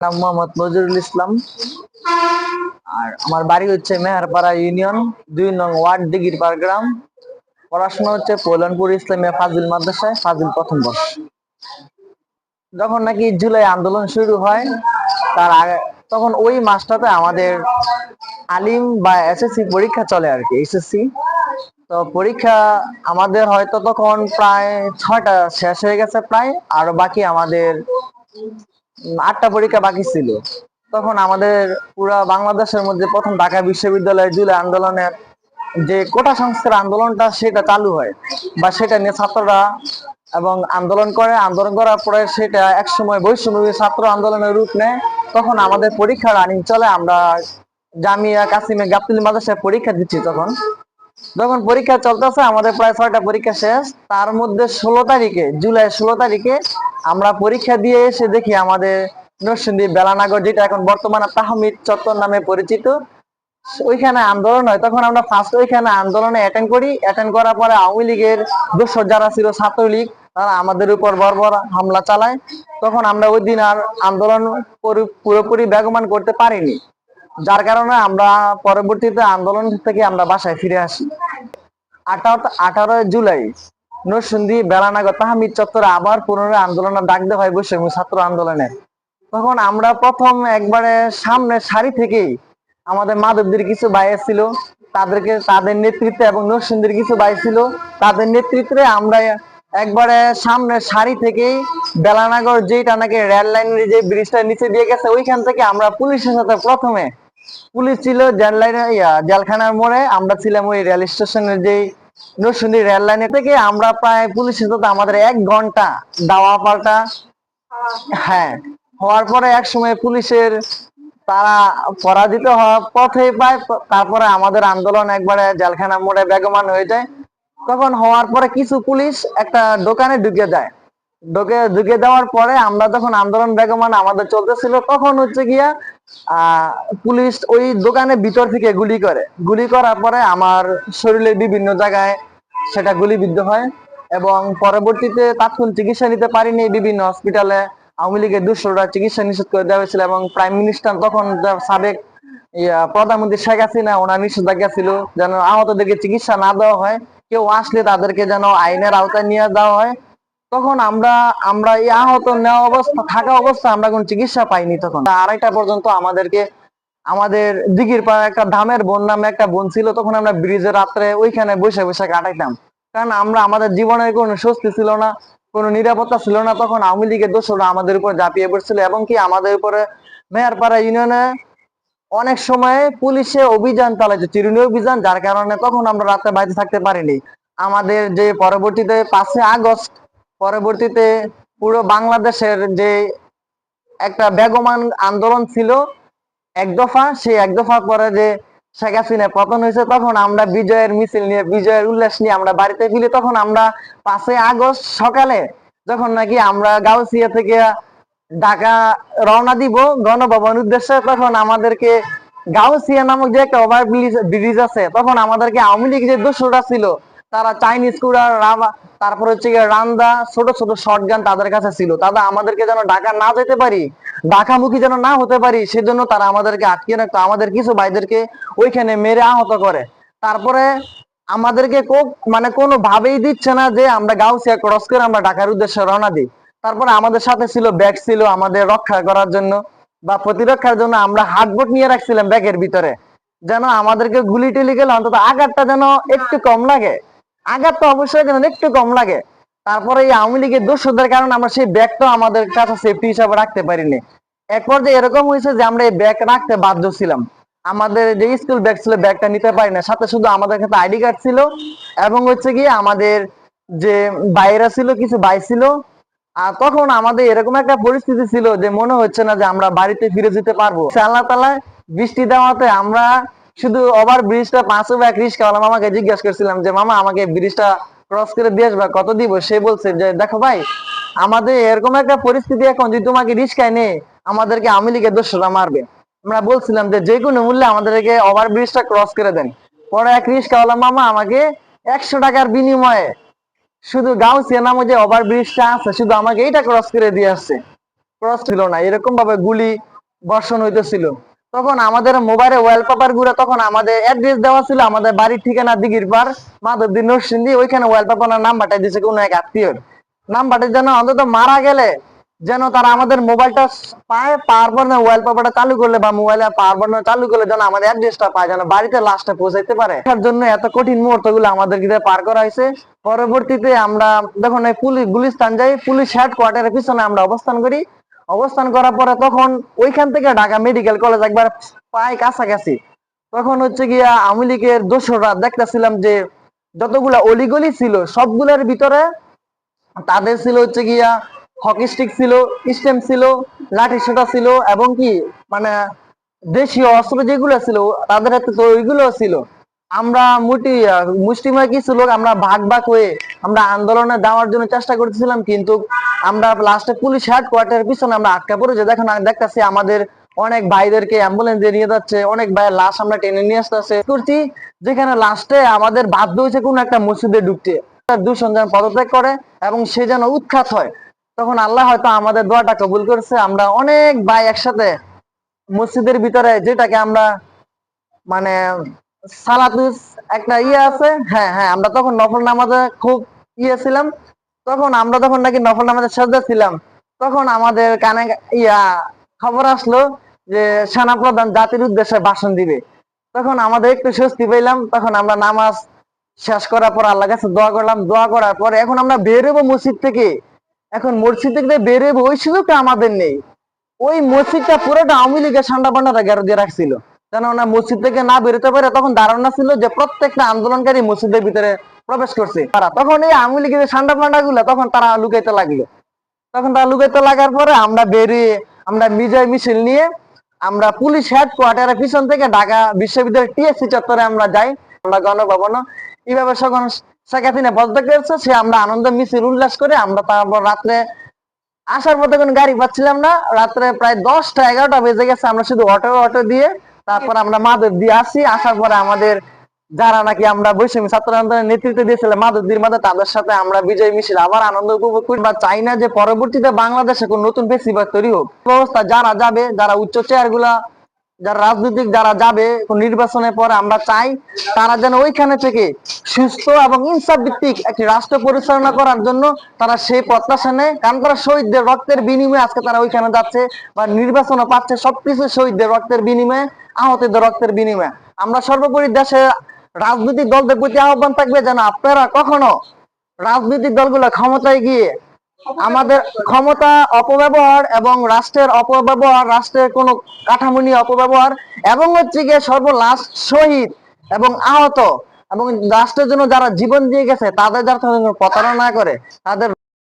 নাম মোহাম্মদ নজরুল ইসলাম। আর আমার বাড়ি হচ্ছে মেহারপাড়া ইউনিয়ন, দুই নং ওয়ার্ড দিঘির পাড় গ্রাম। পড়াশোনা হচ্ছে পৈলানপুর ইসলামিয়া ফাজিল মাদ্রাসায়, ফাজিল প্রথম বর্ষ। যখন নাকি জুলাই আন্দোলন শুরু হয়, তার আগে, তখন ওই মাসটাতে আমাদের আলিম বা এসএসসি পরীক্ষা চলে আর কি, এসএসসি। তো পরীক্ষা আমাদের হয়তো তখন প্রায় ছয়টা শেষ হয়ে গেছে প্রায়, আর বাকি আমাদের আটটা পরীক্ষা বাকি ছিল। তখন আমাদের পুরা বাংলাদেশের মধ্যে প্রথম ঢাকা বিশ্ববিদ্যালয়ে জুলাই আন্দোলনের যে কোটা সংস্কার আন্দোলনটা, সেটা চালু হয় বা সেটা নিয়ে ছাত্ররা এবং আন্দোলন করে। আন্দোলন করার পরে সেটা একসময় বৈষম্য ছাত্র আন্দোলনের রূপ নেয়। তখন আমাদের পরীক্ষা রানিং চলে। আমরা জামিয়া কাসিমে গাবতুল মাদ্রাসায় পরীক্ষা দিচ্ছি তখন। যখন পরীক্ষা চলতেছে, আমাদের প্রায় ছয়টা পরীক্ষা শেষ। তার মধ্যে ষোলো তারিখে, জুলাই ষোলো তারিখে আমরা পরীক্ষা দিয়ে এসে দেখি আমাদের নরসিংদী বেলানাগর, যেটা এখন বর্তমানে তাহমিদ চত্বর নামে পরিচিত, ওইখানে আন্দোলন হয়। তখন আমরা ফার্স্ট ওইখানে আন্দোলনে অ্যাটেন্ড করি। অ্যাটেন্ড করার পরে আওয়ামী লীগের দোষর যারা ছিল ছাত্রলীগ, তারা আমাদের উপর বর্বর হামলা চালায়। তখন আমরা ওই দিন আর আন্দোলন পুরোপুরি বেগমান করতে পারিনি। যার কারণে আমরা পরবর্তীতে আন্দোলন থেকে আমরা বাসায় ফিরে আসি। আঠারো আঠারোই জুলাই নরসিংদী বেলানাগর তাহমিদ চত্বরে আবার পুনরায় আন্দোলনের ডাক দেওয়া হয় বৈষম্য ছাত্র আন্দোলনে। তখন আমরা প্রথম একবারে সামনে সারি থেকেই আমাদের মাধবদের কিছু বাইরে ছিল, তাদেরকে তাদের নেতৃত্বে এবং নরসিংদীর কিছু ভাই ছিল, তাদের নেতৃত্বে আমরা একবারে সামনে সারি থেকেই বেলানাগর যেটা নাকি রেল লাইনের যে ব্রিজটা নিচে দিয়ে গেছে, ওইখান থেকে আমরা পুলিশের সাথে প্রথমে, পুলিশ ছিল জেল লাইনে জেলখানার মোড়ে, আমরা ছিলাম ওই রেল স্টেশনের যে নরসিংদী রেল লাইনে থেকে আমরা প্রায় পুলিশের সাথে আমাদের এক ঘণ্টা দাওয়া পাল্টা হ্যাঁ হওয়ার পরে এক সময় পুলিশের তারা পরাজিত হওয়ার পথে পায়, তারপরে আমাদের আন্দোলন একবারে জেলখানা মোড়ে বেগমান হয়ে যায়। তখন হওয়ার পরে কিছু পুলিশ একটা দোকানে ঢুকে যায়। ঢুকে ঢুকে দেওয়ার পরে আমরা যখন আন্দোলন বেগমান আমাদের চলতেছিল, তখন হচ্ছে গিয়া পুলিশ ওই দোকানের ভিতর থেকে গুলি করে। গুলি করার পরে আমার শরীরের বিভিন্ন জায়গায় সেটা গুলিবিদ্ধ হয় এবং পরবর্তীতে তাৎক্ষণিক চিকিৎসা নিতে পারিনি। বিভিন্ন হসপিটালে আওয়ামী লীগের দুশোরা চিকিৎসা নিষেধ করে দেওয়া হয়েছিল এবং প্রাইম মিনিস্টার তখন সাবেক প্রধানমন্ত্রী শেখ হাসিনা ওনার নিষেধাজ্ঞা ছিল যেন আহতদেরকে চিকিৎসা না দেওয়া হয়। কেউ আসলে তাদেরকে যেন আইনের আওতায় নিয়ে দেওয়া হয়, তখন আমরা আমরা এই আহত নেওয়া অবস্থা, থাকা অবস্থা আমরা কোন চিকিৎসা পাইনি তখন। আড়াইটা পর্যন্ত আমাদেরকে, আমাদের দিঘির পাড়ে একটা ধামের বোন নামে একটা বোন ছিল, তখন আমরা ব্রিজে রাত্রে ওইখানে বসে বসে কাটাইতাম। কারণ আমরা, আমাদের জীবনের কোনো স্বস্তি ছিল না, কোনো নিরাপত্তা ছিল না, তখন আওয়ামী লীগের দোষরা আমাদের উপর ঝাঁপিয়ে পড়ছিল এবং কি আমাদের উপরে মেয়ারপাড়া ইউনিয়নে অনেক সময় পুলিশে অভিযান চালাইছে চিরুনি অভিযান, যার কারণে তখন আমরা রাতে বাড়িতে থাকতে পারিনি। আমাদের যে পরবর্তীতে পাঁচই আগস্ট, পরবর্তীতে পুরো বাংলাদেশের যে একটা বেগমান আন্দোলন ছিল, এক দফা, সেই এক দফা পরে যে শেখ হাসিনা পতন হয়েছে, তখন আমরা বিজয়ের মিছিল নিয়ে, বিজয়ের উল্লাস নিয়ে আমরা বাড়িতে ফিরি, তখন আমরা পাঁচই আগস্ট সকালে যখন নাকি আমরা গাউসিয়া থেকে ঢাকা রওনা দিব। গণভবন উদ্দেশ্যে তখন আমাদেরকে গাউসিয়া নামক যে একটা ওভার ব্রিজ আছে, তখন আমাদেরকে আওয়ামী লীগ যে দোষরা ছিল, তারা চাইনিজ কুড়ার তারপর হচ্ছে গিয়ে রান্দা, ছোট ছোট শর্ট গান তাদের কাছে ছিল। তারা আমাদেরকে যেন ঢাকা না যেতে পারি, ঢাকামুখী যেন না হতে পারি, সেজন্য তারা আমাদেরকে আটকে রাখতো। আমাদের কিছু ভাইদেরকে ওইখানে মেরে আহত করে। তারপরে আমাদেরকে মানে কোনো ভাবেই দিচ্ছে না যে আমরা গাউসিয়া ক্রস করে আমরা ঢাকার উদ্দেশ্যে রওনা দিই। তারপরে আমাদের সাথে ছিল ব্যাগ ছিল আমাদের রক্ষা করার জন্য বা প্রতিরক্ষার জন্য আমরা হাতবোট নিয়ে রাখছিলাম ব্যাগের ভিতরে। যেন আমাদেরকে গুলি টুলি গেলে অন্তত আঘাতটা যেন একটু কম লাগে। আঘাত তো অবশ্যই যেন একটু কম লাগে। তারপরে এই আওয়ামী লীগের দোষদের কারণে আমরা সেই ব্যাগটা আমাদের কাছে সেফটি হিসাবে রাখতে পারিনি। এক পর্যায়ে এরকম হয়েছে যে আমরা এই ব্যাগ রাখতে বাধ্য ছিলাম। আমাদের যে স্কুল ব্যাগ ছিল ব্যাগটা নিতে পারি না সাথে শুধু আমাদের কাছে আইডি কার্ড ছিল এবং হচ্ছে কি আমাদের যে বাইরা ছিল, কিছু বাই ছিল আর তখন আমাদের এরকম একটা পরিস্থিতি ছিল যে মনে হচ্ছে না যে আমরা বাড়িতে ফিরে যেতে পারব। আল্লাহ তালা বৃষ্টি দেওয়াতে আমরা শুধু ওভার ব্রিজটা পাঁচশো বা রিক্সা ওয়ালা মামাকে জিজ্ঞাসা করছিলাম যে, মামা, আমাকে ব্রিজটা ক্রস করে দিয়ে আসবা, কত দিব? সে বলছে যে, দেখো ভাই, আমাদের এরকম একটা পরিস্থিতি এখন যদি তোমাকে রিক্সায় নেই আমাদেরকে আওয়ামী লীগের দোষরা মারবে। আমরা বলছিলাম যে যে কোনো মূল্যে আমাদেরকে ওভার ব্রিজটা ক্রস করে দেন। পরে এক রিক্সাওয়ালা মামা আমাকে একশো টাকার বিনিময়ে শুধু গাউসিয়া নামে যে ওভার ব্রিজটা আছে, শুধু আমাকে এইটা ক্রস করে দিয়ে আসছে। ক্রস ছিল না, এরকম ভাবে গুলি বর্ষণ হইতেছিল। তখন আমাদের মোবাইলে ওয়ালপেপারগুলো, তখন আমাদের অ্যাড্রেস দেওয়া ছিল, আমাদের বাড়ির ঠিকানা দিঘির পার মাধবদী নরসিংদী, ওইখানে ওয়ালপেপার নাম্বারটা দিয়েছে কোনো এক আত্মীয়র। নাম্বারটা যেন অন্তত মারা গেলে যেন তারা আমাদের মোবাইলটা পায়, পাওয়ার পর ওয়ালপেপারটা চালু করলে বা মোবাইলে পাওয়ার পর চালু করলে যেন আমাদের অ্যাড্রেসটা পায়, যেন বাড়িতে লাস্টে পৌঁছাইতে পারে। তার জন্য এত কঠিন মুহূর্তগুলো আমাদের দিয়ে পার করা হয়েছে। পরবর্তীতে আমরা যখন পুলিশ, গুলিস্তান যাই, পুলিশ হেড কোয়ার্টারের পিছনে আমরা অবস্থান করি। অবস্থান করার পরে তখন ওইখান থেকে ঢাকা মেডিকেল কলেজ একবার পাই কাছাকাছি। তখন হচ্ছে গিয়া আওয়ামী লীগের দোসররা দেখতেছিলাম যে যতগুলা অলিগলি ছিল, সবগুলোর ভিতরে তাদের ছিল হচ্ছে গিয়া হকি স্টিক ছিল, স্টেম ছিল, লাঠি সোটা ছিল এবং কি মানে দেশীয় অস্ত্র যেগুলো ছিল, তাদের হাতে তো ওইগুলো ছিল। আমরা মুটি, মুষ্টিময় কিছু লোক আমরা ভাগ ভাগ হয়ে আমরা আন্দোলনে যাওয়ার জন্য চেষ্টা করতেছিলাম, কিন্তু আমরা লাস্টে পুলিশ হেড কোয়ার্টারের পিছনে আমরা আটকা পড়েছি দেখেন দেখতেছি আমাদের অনেক ভাইদেরকে অ্যাম্বুলেন্স নিয়ে যাচ্ছে, অনেক ভাইয়ের লাশ আমরা টেনে নিয়ে আসতেছে। করছি, যেখানে লাস্টে আমাদের বাধ্য হয়েছে কোন একটা মসজিদে ঢুকতে। দূষণ যেন পদত্যাগ করে এবং সে যেন উৎখাত হয়। তখন আল্লাহ হয়তো আমাদের দোয়াটা কবুল করেছে। আমরা অনেক ভাই একসাথে মসজিদের ভিতরে যেটাকে আমরা মানে সালাতুস একটা ইয়ে আছে হ্যাঁ হ্যাঁ আমরা তখন নফল নামাজে খুব ইয়ে ছিলাম। তখন আমরা তখন নাকি নফল নামাজে সাজদা ছিলাম, তখন আমাদের কানে ইয়া খবর আসলো যে সেনা প্রধান জাতির উদ্দেশ্যে ভাষণ দিবে। তখন আমাদের একটু স্বস্তি পেলাম তখন আমরা নামাজ শেষ করার পর আল্লাহ কাছে দোয়া করলাম। দোয়া করার পর এখন আমরা বেরোবো মসজিদ থেকে। এখন মসজিদ থেকে বেরোবো ওই সুযোগটা আমাদের নেই। ওই মসজিদটা পুরোটা আওয়ামী লীগের ঠান্ডা পান্ডারা গেরো দিয়ে রাখছিল। কেননা মসজিদ থেকে না বেরোতে পারে, তখন ধারণা ছিল যে প্রত্যেকটা আন্দোলনকারী মসজিদের ভিতরে প্রবেশ করছে। তারা তখন এই আওয়ামী লীগের ঠান্ডা পান্ডা গুলো তখন তারা লুকাইতে লাগল। তখন তারা লুকাইতে লাগার পরে আমরা বেরিয়ে, আমরা বিজয় মিছিল নিয়ে, আমরা পুলিশ হেড কোয়ার্টারের পিছন থেকে ঢাকা বিশ্ববিদ্যালয়ের টিএসসি চত্বরে আমরা যাই, আমরা গণভবন এইভাবে সকল সে আমরা মিছিল উল্লাস করে আমরা তারপর রাত্রে আসার কোনো গাড়ি পাচ্ছিলাম না। রাত্রে প্রায় দশটা, এগারোটা বেজে গেছে আমরা শুধু অটো অটো দিয়ে তারপর আমরা মাদক দিয়ে আসি। আসার পরে আমাদের যারা নাকি আমরা বৈষম্য ছাত্র আন্দোলনের নেতৃত্ব দিয়েছিলাম মাদকদির মাঝে তাদের সাথে আমরা বিজয় মিছিল আবার আনন্দ উপভোগ করি। বা চাই না যে পরবর্তীতে বাংলাদেশে কোন নতুন ফেসিবাদ তৈরি হোক। ব্যবস্থা যারা যাবে, যারা উচ্চ চেয়ারগুলা যারা রাজনৈতিক যারা যাবে নির্বাচনের পরে আমরা চাই তারা যেন ওইখানে থেকে সুস্থ এবং ইনসাফ ভিত্তিক একটি রাষ্ট্র পরিচালনা করার জন্য তারা সেই প্রত্যাশা নেয়। কারণ তারা শহীদদের রক্তের বিনিময়ে আজকে তারা ওইখানে যাচ্ছে বা নির্বাচনও পাচ্ছে, সবকিছু শহীদদের রক্তের বিনিময়ে, আহতদের রক্তের বিনিময়ে। আমরা সর্বোপরি দেশে রাজনৈতিক দলদের প্রতি আহ্বান থাকবে যেন আপনারা কখনো রাজনৈতিক দলগুলো ক্ষমতায় গিয়ে আমাদের ক্ষমতা অপব্যবহার এবং রাষ্ট্রের অপব্যবহার রাষ্ট্রের কোনো কাঠামো নিয়ে অপব্যবহার এবং হচ্ছে গিয়ে সর্বলাশ শহীদ এবং আহত এবং রাষ্ট্রের জন্য যারা জীবন দিয়ে গেছে তাদের যারা প্রতারণা করে তাদের